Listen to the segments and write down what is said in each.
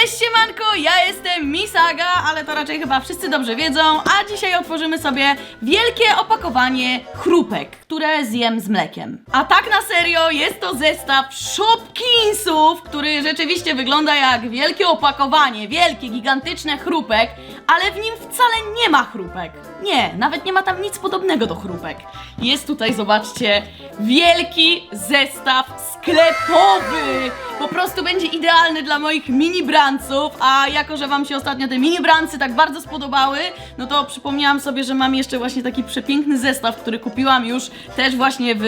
Cześć siemanko, ja jestem Misaga, ale to raczej chyba wszyscy dobrze wiedzą, a dzisiaj otworzymy sobie wielkie opakowanie chrupek, które zjem z mlekiem. A tak na serio jest to zestaw Shopkinsów, który rzeczywiście wygląda jak wielkie opakowanie, wielkie, gigantyczne chrupek, ale w nim wcale nie ma chrupek. Nie, nawet nie ma tam nic podobnego do chrupek. Jest tutaj, zobaczcie, wielki zestaw sklepowy. Po prostu będzie idealny dla moich mini branców, a jako, że wam się ostatnio te mini brancy tak bardzo spodobały, no to przypomniałam sobie, że mam jeszcze właśnie taki przepiękny zestaw, który kupiłam już też właśnie w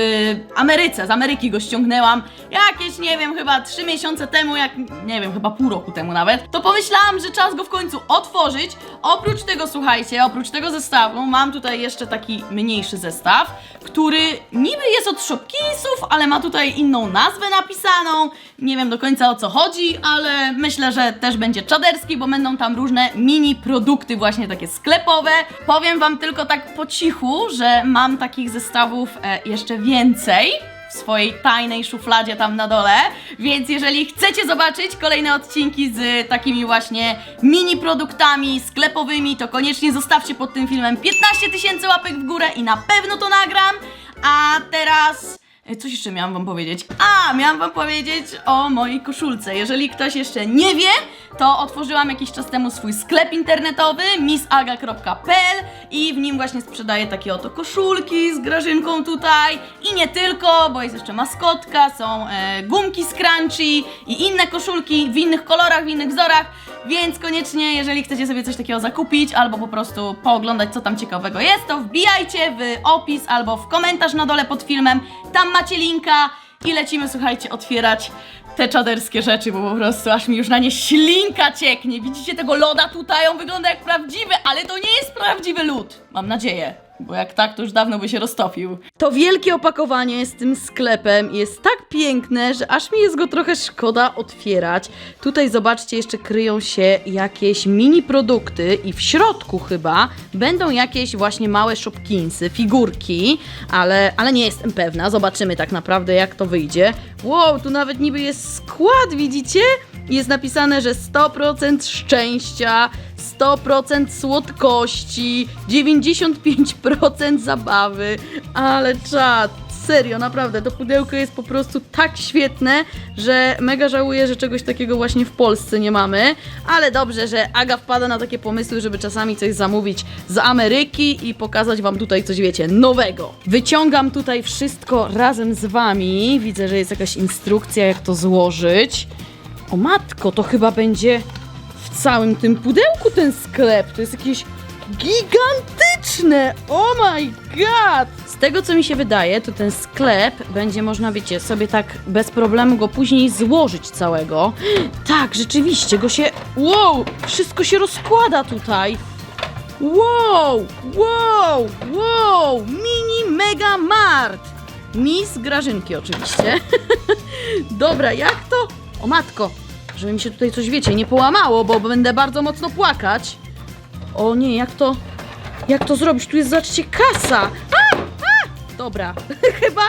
Ameryce, z Ameryki go ściągnęłam jakieś, nie wiem, chyba 3 miesiące temu, jak, nie wiem, chyba pół roku temu nawet, to pomyślałam, że czas go w końcu otworzyć. Oprócz tego, słuchajcie, oprócz tego zestawu mam tutaj jeszcze taki mniejszy zestaw, który niby jest od Shopkinsów, ale ma tutaj inną nazwę napisaną. Nie wiem do końca o co chodzi, ale myślę, że też będzie czaderski, bo będą tam różne mini produkty właśnie takie sklepowe. Powiem wam tylko tak po cichu, że mam takich zestawów e, jeszcze więcej w swojej tajnej szufladzie tam na dole, więc jeżeli chcecie zobaczyć kolejne odcinki z takimi właśnie mini produktami sklepowymi, to koniecznie zostawcie pod tym filmem 15 tysięcy łapek w górę i na pewno to nagram. A teraz Coś jeszcze miałam wam powiedzieć. A, miałam wam powiedzieć o mojej koszulce. Jeżeli ktoś jeszcze nie wie, to otworzyłam jakiś czas temu swój sklep internetowy missaga.pl i w nim właśnie sprzedaję takie oto koszulki z grażynką tutaj i nie tylko, bo jest jeszcze maskotka, są e, gumki z crunchy i inne koszulki w innych kolorach, w innych wzorach, więc koniecznie, jeżeli chcecie sobie coś takiego zakupić albo po prostu pooglądać, co tam ciekawego jest, to wbijajcie w opis albo w komentarz na dole pod filmem. Tam macie linka i lecimy, słuchajcie, otwierać te czaderskie rzeczy, bo po prostu aż mi już na nie ślinka cieknie. Widzicie tego loda tutaj? On wygląda jak prawdziwy, ale to nie jest prawdziwy lód. Mam nadzieję. Bo jak tak, to już dawno by się roztopił. To wielkie opakowanie z tym sklepem jest tak piękne, że aż mi jest go trochę szkoda otwierać. Tutaj zobaczcie, jeszcze kryją się jakieś mini produkty i w środku chyba będą jakieś właśnie małe shopkinsy, figurki, ale, ale nie jestem pewna. Zobaczymy tak naprawdę jak to wyjdzie. Wow, tu nawet niby jest skład, widzicie? Jest napisane, że 100% szczęścia, 100% słodkości, 95% zabawy, ale czad, serio, naprawdę, to pudełko jest po prostu tak świetne, że mega żałuję, że czegoś takiego właśnie w Polsce nie mamy, ale dobrze, że Aga wpada na takie pomysły, żeby czasami coś zamówić z Ameryki i pokazać Wam tutaj coś, wiecie, nowego. Wyciągam tutaj wszystko razem z Wami, widzę, że jest jakaś instrukcja, jak to złożyć. O matko, to chyba będzie w całym tym pudełku ten sklep. To jest jakieś gigantyczne! Oh my god! Z tego co mi się wydaje, to ten sklep będzie można, wiecie, sobie tak bez problemu go później złożyć całego. Tak, rzeczywiście, go się. Wow! Wszystko się rozkłada tutaj! Wow! Wow! Wow! Mini Mega Mart! Miss Grażynki oczywiście. Dobra, jak to? O matko, żeby mi się tutaj coś, wiecie, nie połamało, bo będę bardzo mocno płakać. O nie, jak to, jak to zrobić? Tu jest, zobaczcie, kasa. A! A! Dobra, chyba,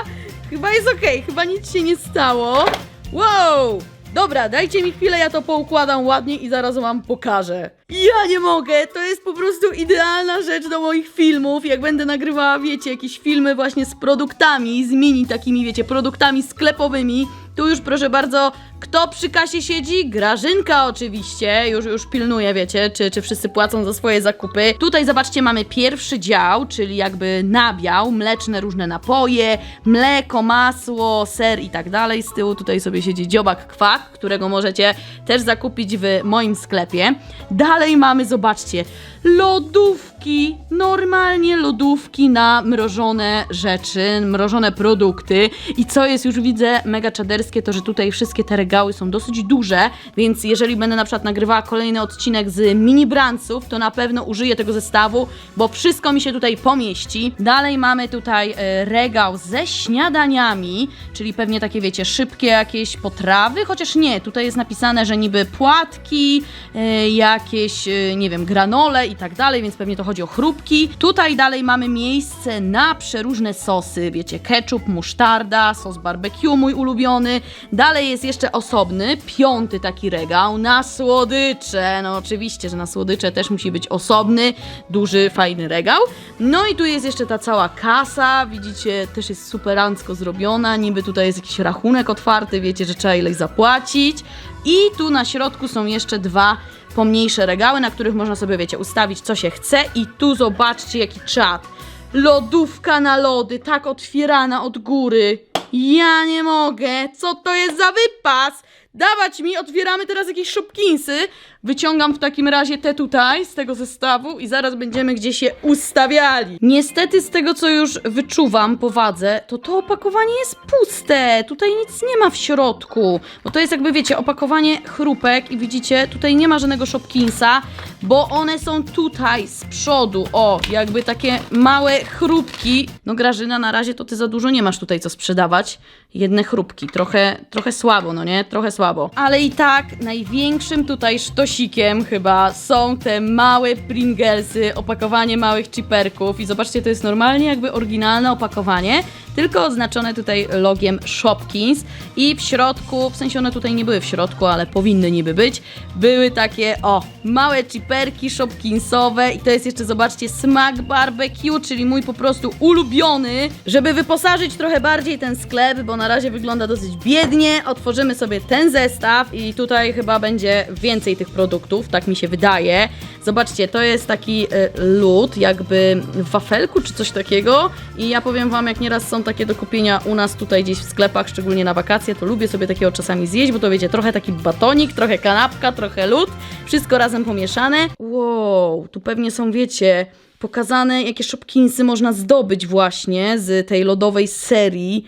chyba jest okej, chyba nic się nie stało. Wow! Dobra, dajcie mi chwilę, ja to poukładam ładnie i zaraz wam pokażę. Ja nie mogę, to jest po prostu idealna rzecz do moich filmów. Jak będę nagrywała, wiecie, jakieś filmy właśnie z produktami, z mini takimi, wiecie, produktami sklepowymi. Tu już proszę bardzo, kto przy kasie siedzi? Grażynka oczywiście, już, już pilnuje, wiecie, czy, czy wszyscy płacą za swoje zakupy. Tutaj zobaczcie, mamy pierwszy dział, czyli jakby nabiał, mleczne różne napoje, mleko, masło, ser i tak dalej. Z tyłu tutaj sobie siedzi dziobak kwak, którego możecie też zakupić w moim sklepie. Dalej mamy, zobaczcie, lodówki, normalnie lodówki na mrożone rzeczy, mrożone produkty. I co jest już widzę mega czaderskie, to że tutaj wszystkie te regały są dosyć duże, więc jeżeli będę na przykład nagrywała kolejny odcinek z mini branców, to na pewno użyję tego zestawu, bo wszystko mi się tutaj pomieści. Dalej mamy tutaj e, regał ze śniadaniami, czyli pewnie takie wiecie, szybkie jakieś potrawy, chociaż nie, tutaj jest napisane, że niby płatki, e, jakieś, e, nie wiem, granole i tak dalej, więc pewnie to chodzi o chrupki. Tutaj dalej mamy miejsce na przeróżne sosy, wiecie, ketchup, musztarda, sos barbecue mój ulubiony. Dalej jest jeszcze osobny, piąty taki regał na słodycze. No oczywiście, że na słodycze też musi być osobny, duży, fajny regał. No i tu jest jeszcze ta cała kasa, widzicie, też jest superancko zrobiona, niby tutaj jest jakiś rachunek otwarty, wiecie, że trzeba ileś zapłacić. I tu na środku są jeszcze dwa pomniejsze regały, na których można sobie, wiecie, ustawić co się chce i tu zobaczcie jaki czat. Lodówka na lody, tak otwierana od góry. Ja nie mogę. Co to jest za wypas? Dawać mi, otwieramy teraz jakieś shopkinsy. Wyciągam w takim razie te tutaj z tego zestawu i zaraz będziemy gdzieś je ustawiali. Niestety z tego co już wyczuwam po wadze, to to opakowanie jest puste. Tutaj nic nie ma w środku. Bo to jest jakby wiecie, opakowanie chrupek i widzicie, tutaj nie ma żadnego shopkinsa, bo one są tutaj z przodu. O, jakby takie małe chrupki. No Grażyna, na razie to ty za dużo nie masz tutaj co sprzedawać. Jedne chrupki, trochę, trochę słabo, no nie? Trochę słabo. Ale i tak największym tutaj sztosikiem chyba są te małe Pringlesy, opakowanie małych chiperków i zobaczcie, to jest normalnie jakby oryginalne opakowanie, tylko oznaczone tutaj logiem Shopkins i w środku, w sensie one tutaj nie były w środku, ale powinny niby być, były takie, o, małe chiperki Shopkinsowe i to jest jeszcze, zobaczcie, smak barbecue, czyli mój po prostu ulubiony, żeby wyposażyć trochę bardziej ten sklep, bo na razie wygląda dosyć biednie, otworzymy sobie ten zestaw i tutaj chyba będzie więcej tych produktów, tak mi się wydaje. Zobaczcie, to jest taki e, lód, jakby w wafelku czy coś takiego i ja powiem Wam, jak nieraz są takie do kupienia u nas tutaj gdzieś w sklepach, szczególnie na wakacje, to lubię sobie takiego czasami zjeść, bo to wiecie, trochę taki batonik, trochę kanapka, trochę lód, wszystko razem pomieszane. Wow, tu pewnie są, wiecie, pokazane, jakie shopkinsy można zdobyć właśnie z tej lodowej serii.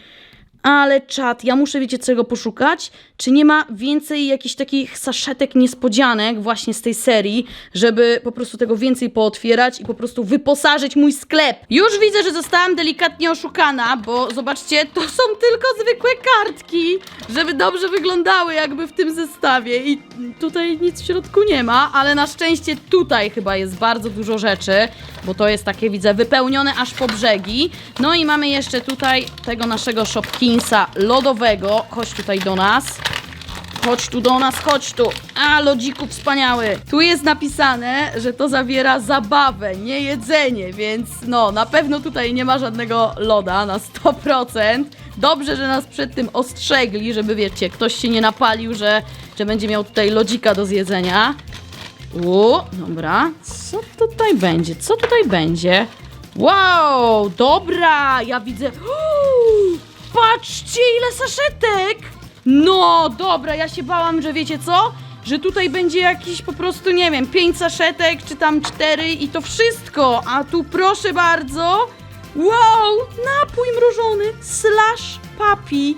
Ale czat, ja muszę, wiecie, czego poszukać? Czy nie ma więcej jakichś takich saszetek niespodzianek właśnie z tej serii, żeby po prostu tego więcej pootwierać i po prostu wyposażyć mój sklep? Już widzę, że zostałam delikatnie oszukana, bo zobaczcie, to są tylko zwykłe kartki, żeby dobrze wyglądały jakby w tym zestawie i tutaj nic w środku nie ma, ale na szczęście tutaj chyba jest bardzo dużo rzeczy, bo to jest takie, widzę, wypełnione aż po brzegi. No i mamy jeszcze tutaj tego naszego Shopkinsa lodowego. Chodź tutaj do nas. Chodź tu do nas, chodź tu. A, lodziku wspaniały. Tu jest napisane, że to zawiera zabawę, nie jedzenie, więc no, na pewno tutaj nie ma żadnego loda na 100%. Dobrze, że nas przed tym ostrzegli, żeby wiecie, ktoś się nie napalił, że, że będzie miał tutaj lodzika do zjedzenia. U, dobra. Co tutaj będzie? Co tutaj będzie? Wow, dobra, ja widzę. Uuu, patrzcie, ile saszetek! No, dobra, ja się bałam, że wiecie co? Że tutaj będzie jakiś po prostu, nie wiem, pięć saszetek, czy tam cztery i to wszystko. A tu proszę bardzo. Wow, napój mrożony slash papi.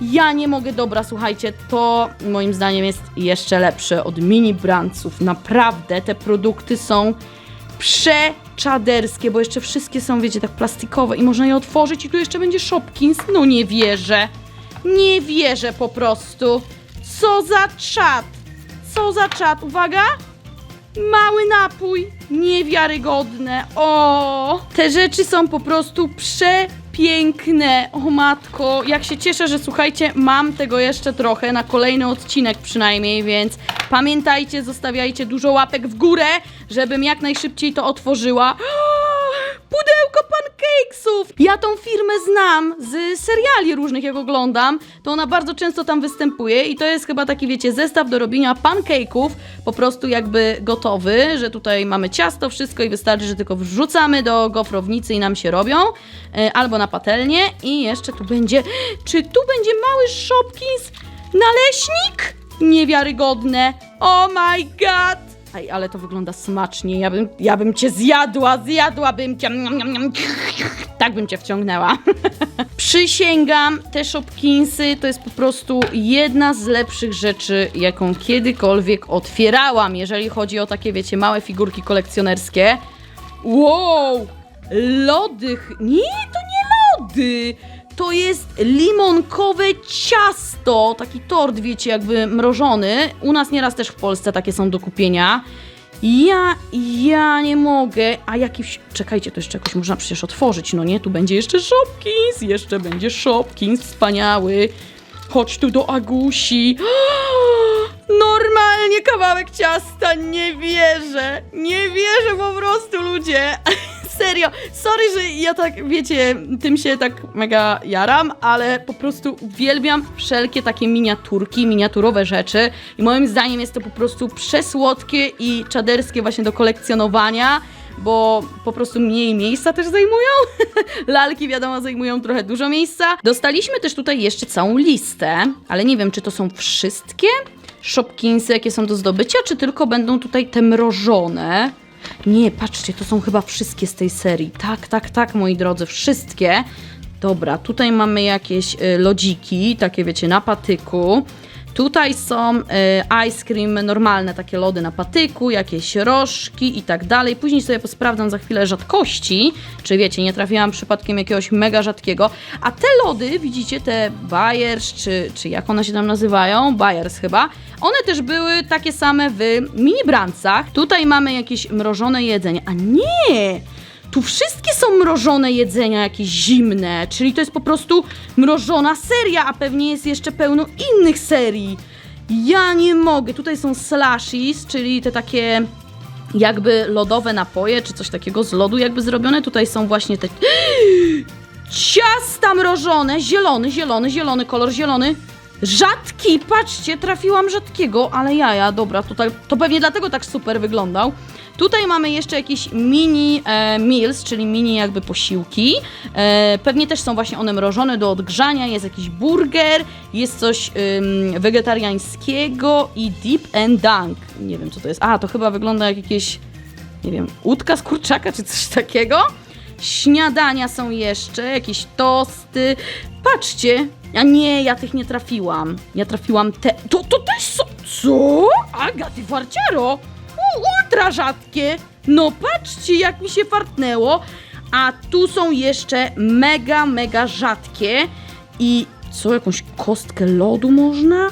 Ja nie mogę, dobra, słuchajcie, to moim zdaniem jest jeszcze lepsze od mini brandców. Naprawdę, te produkty są przeczaderskie, bo jeszcze wszystkie są, wiecie, tak plastikowe i można je otworzyć i tu jeszcze będzie Shopkins. No nie wierzę. Nie wierzę po prostu. Co za czat. Co za czat. Uwaga. Mały napój. Niewiarygodne. O, te rzeczy są po prostu przepiękne. O matko, jak się cieszę, że słuchajcie, mam tego jeszcze trochę na kolejny odcinek przynajmniej, więc pamiętajcie, zostawiajcie dużo łapek w górę, żebym jak najszybciej to otworzyła. Pudełko pancakesów! Ja tą firmę znam z seriali różnych, jak oglądam. To ona bardzo często tam występuje i to jest chyba taki, wiecie, zestaw do robienia pancake'ów, po prostu jakby gotowy, że tutaj mamy ciasto, wszystko i wystarczy, że tylko wrzucamy do gofrownicy i nam się robią, e, albo na patelnię i jeszcze tu będzie, czy tu będzie mały Shopkins naleśnik? Niewiarygodne. Oh my god! Ej, ale to wygląda smacznie. Ja bym, ja bym cię zjadła, zjadłabym cię. Tak bym cię wciągnęła. Przysięgam, te Shopkinsy to jest po prostu jedna z lepszych rzeczy, jaką kiedykolwiek otwierałam, jeżeli chodzi o takie, wiecie, małe figurki kolekcjonerskie. Wow! Lody. Nie, to nie lody! To jest limonkowe ciasto, taki tort, wiecie, jakby mrożony. U nas nieraz też w Polsce takie są do kupienia. Ja, ja nie mogę. A jakiś. Czekajcie, to jeszcze jakoś można przecież otworzyć. No nie, tu będzie jeszcze Shopkins. Jeszcze będzie Shopkins, wspaniały. Chodź tu do Agusi. Normalnie kawałek ciasta. Nie wierzę. Nie wierzę po prostu, ludzie. Serio, sorry, że ja tak, wiecie, tym się tak mega jaram, ale po prostu uwielbiam wszelkie takie miniaturki, miniaturowe rzeczy i moim zdaniem jest to po prostu przesłodkie i czaderskie właśnie do kolekcjonowania, bo po prostu mniej miejsca też zajmują. Lalki, wiadomo, zajmują trochę dużo miejsca. Dostaliśmy też tutaj jeszcze całą listę, ale nie wiem, czy to są wszystkie Shopkinsy, jakie są do zdobycia, czy tylko będą tutaj te mrożone. Nie, patrzcie, to są chyba wszystkie z tej serii. Tak, tak, tak, moi drodzy, wszystkie. Dobra, tutaj mamy jakieś y, lodziki, takie wiecie, na patyku. Tutaj są y, ice cream, normalne takie lody na patyku, jakieś rożki i tak dalej. Później sobie posprawdzam za chwilę rzadkości, czy wiecie, nie trafiłam przypadkiem jakiegoś mega rzadkiego. A te lody, widzicie, te Bayers, czy, czy jak one się tam nazywają? Bayers chyba. One też były takie same w mini brancach. Tutaj mamy jakieś mrożone jedzenie. A nie! Tu wszystkie są mrożone jedzenia jakieś zimne, czyli to jest po prostu mrożona seria, a pewnie jest jeszcze pełno innych serii. Ja nie mogę. Tutaj są slashies, czyli te takie jakby lodowe napoje, czy coś takiego z lodu jakby zrobione. Tutaj są właśnie te ciasta mrożone, zielony, zielony, zielony, kolor zielony. Rzadki, patrzcie, trafiłam rzadkiego, ale jaja, dobra, tutaj, to pewnie dlatego tak super wyglądał. Tutaj mamy jeszcze jakieś mini e, meals, czyli mini jakby posiłki. E, pewnie też są właśnie one mrożone do odgrzania. Jest jakiś burger, jest coś ym, wegetariańskiego i deep and dunk. Nie wiem co to jest. A, to chyba wygląda jak jakieś, nie wiem, łódka z kurczaka czy coś takiego. Śniadania są jeszcze, jakieś tosty. Patrzcie. A nie, ja tych nie trafiłam. Ja trafiłam te. To, to też są. Co? Agaty Farciaro? U, ultra rzadkie. No patrzcie, jak mi się fartnęło. A tu są jeszcze mega, mega rzadkie. I co, jakąś kostkę lodu można?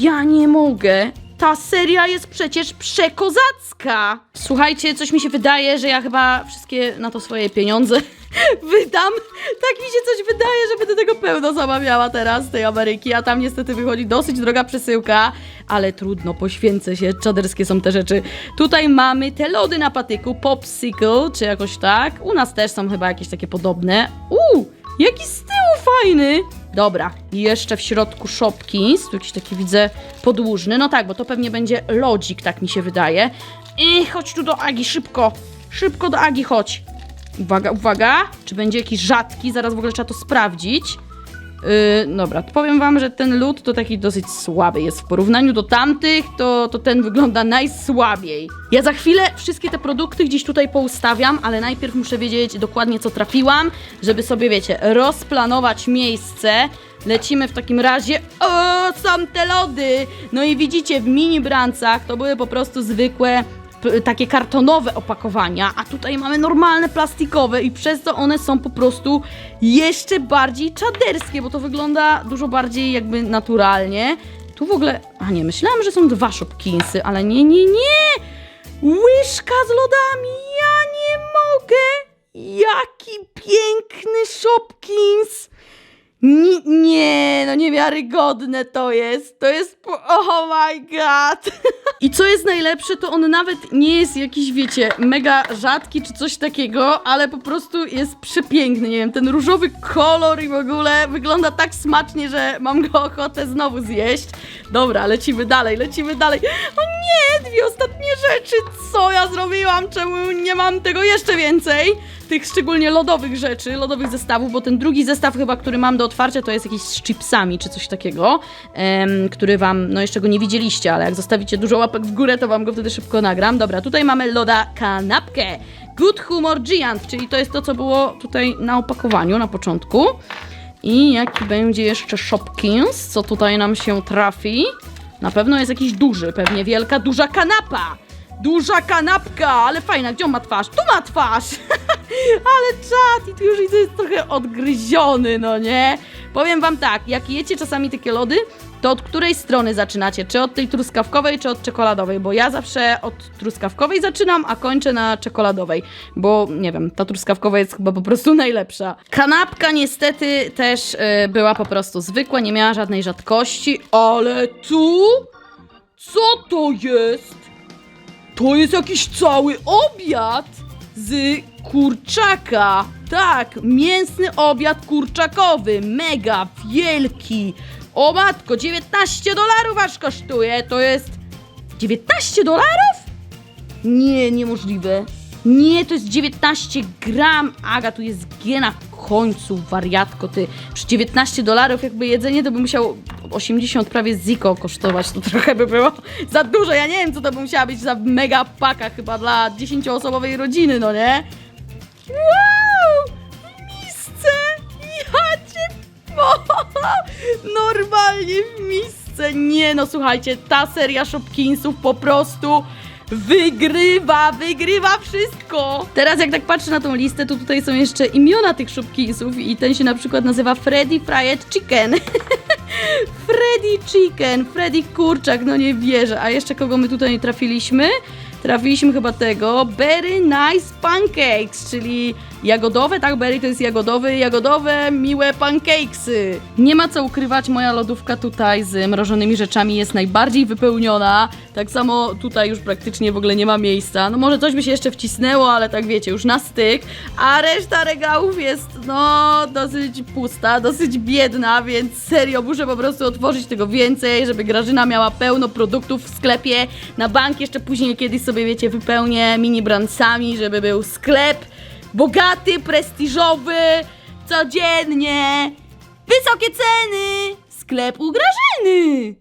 Ja nie mogę. Ta seria jest przecież przekozacka. Słuchajcie, coś mi się wydaje, że ja chyba wszystkie na to swoje pieniądze wydam. Tak mi się coś wydaje, że będę tego pełno zamawiała teraz z tej Ameryki, a tam niestety wychodzi dosyć droga przesyłka, ale trudno, poświęcę się, czaderskie są te rzeczy. Tutaj mamy te lody na patyku, popsicle, czy jakoś tak. U nas też są chyba jakieś takie podobne. Uuu, jaki z tyłu fajny! Dobra, i jeszcze w środku Shopkins, tu jakiś taki widzę podłużny, no tak, bo to pewnie będzie lodzik, tak mi się wydaje. I chodź tu do Agi, szybko, szybko do Agi chodź. Uwaga, uwaga, czy będzie jakiś rzadki, zaraz w ogóle trzeba to sprawdzić. Yy, dobra, powiem wam, że ten lód to taki dosyć słaby jest w porównaniu do tamtych, to, to ten wygląda najsłabiej. Ja za chwilę wszystkie te produkty gdzieś tutaj poustawiam, ale najpierw muszę wiedzieć dokładnie co trafiłam, żeby sobie, wiecie, rozplanować miejsce. Lecimy w takim razie. O, są te lody! No i widzicie, w mini brancach to były po prostu zwykłe takie kartonowe opakowania, a tutaj mamy normalne plastikowe i przez to one są po prostu jeszcze bardziej czaderskie, bo to wygląda dużo bardziej jakby naturalnie. Tu w ogóle, a nie, myślałam, że są dwa Shopkinsy, ale nie, nie, nie! Łyżka z lodami, ja nie mogę! Jaki piękny Shopkins! Ni- nie, no niewiarygodne to jest. To jest. Oh my god! I co jest najlepsze, to on nawet nie jest jakiś, wiecie, mega rzadki czy coś takiego, ale po prostu jest przepiękny. Nie wiem, ten różowy kolor i w ogóle wygląda tak smacznie, że mam go ochotę znowu zjeść. Dobra, lecimy dalej, lecimy dalej. O nie, dwie ostatnie rzeczy. Co ja zrobiłam? Czemu nie mam tego jeszcze więcej? Tych szczególnie lodowych rzeczy, lodowych zestawów, bo ten drugi zestaw chyba, który mam do otwarcia, to jest jakiś z chipsami czy coś takiego, em, który wam, no jeszcze go nie widzieliście, ale jak zostawicie dużo łapek w górę, to wam go wtedy szybko nagram. Dobra, tutaj mamy loda kanapkę. Good Humor Giant, czyli to jest to, co było tutaj na opakowaniu na początku. I jaki będzie jeszcze Shopkins, co tutaj nam się trafi? Na pewno jest jakiś duży, pewnie wielka, duża kanapa. Duża kanapka, ale fajna. Gdzie on ma twarz? Tu ma twarz! ale czat i tu już jest trochę odgryziony, no nie? Powiem wam tak, jak jecie czasami takie lody, to od której strony zaczynacie? Czy od tej truskawkowej, czy od czekoladowej? Bo ja zawsze od truskawkowej zaczynam, a kończę na czekoladowej, bo nie wiem, ta truskawkowa jest chyba po prostu najlepsza. Kanapka niestety też y, była po prostu zwykła, nie miała żadnej rzadkości, ale tu? Co to jest? To jest jakiś cały obiad z kurczaka. Tak, mięsny obiad kurczakowy, mega wielki. O matko, 19 dolarów aż kosztuje. To jest 19 dolarów? Nie, niemożliwe. Nie, to jest 19 gram. Aga, tu jest G na końcu, wariatko ty. Przy 19 dolarów jakby jedzenie to by musiało 80 prawie ziko kosztować. To trochę by było za dużo. Ja nie wiem, co to by musiała być za mega paka chyba dla 10-osobowej rodziny, no nie? Wow! Misce! Ja cię... Normalnie w misce. Nie no, słuchajcie, ta seria Shopkinsów po prostu wygrywa, wygrywa wszystko. Teraz jak tak patrzę na tą listę, to tutaj są jeszcze imiona tych Shopkinsów i ten się na przykład nazywa Freddy Fried Chicken. Freddy Chicken, Freddy Kurczak, no nie wierzę. A jeszcze kogo my tutaj trafiliśmy? Trafiliśmy chyba tego Berry Nice Pancakes, czyli jagodowe, tak? Berry to jest jagodowy, jagodowe, miłe pancakesy. Nie ma co ukrywać, moja lodówka tutaj z mrożonymi rzeczami jest najbardziej wypełniona. Tak samo tutaj już praktycznie w ogóle nie ma miejsca. No może coś by się jeszcze wcisnęło, ale tak wiecie, już na styk. A reszta regałów jest, no, dosyć pusta, dosyć biedna, więc serio muszę po prostu otworzyć tego więcej, żeby Grażyna miała pełno produktów w sklepie. Na bank jeszcze później kiedyś sobie, wiecie, wypełnię mini brandsami, żeby był sklep bogaty, prestiżowy, codziennie. Wysokie ceny! Sklep u Grażyny!